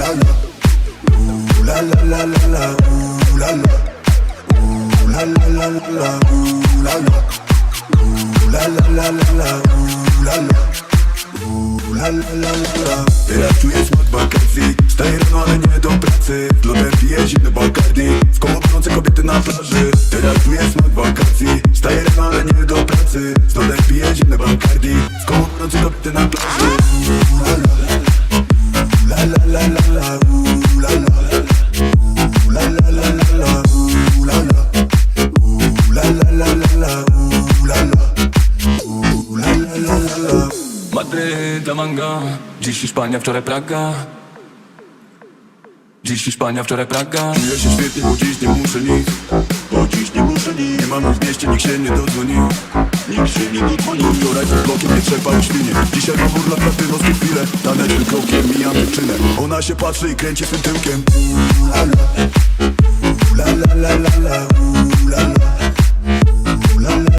la la. Ooh la la la la la. Ooh la la. Ooh la la la la la. Ooh la la. Ooh la la la la la. Ooh la la. Teraz czuję smak wakacji Staję rano, ale nie do pracy Z lodem piję zimny Bacardi W koło brnące kobiety na plaży Teraz czuję smak wakacji Staję rano, ale nie do pracy Z Madryt, La Manga Dziś Hiszpania, wczoraj Praga. Dziś Hiszpania, wczoraj Praga. Czuję się świetnie, bo dziś nie muszę nic. Bo dziś nie muszę nic. Nie mam w mieście, nikt się nie dodzwoni. Nikt się nie dodzwoni. Wczoraj pod blokiem nie trzepały świnie Dzisiaj mam urlop na tynowskie chwile. Tanecznym krokiem mijam dziewczynę. Ona się patrzy i kręci swym tyłkiem. Ooh la la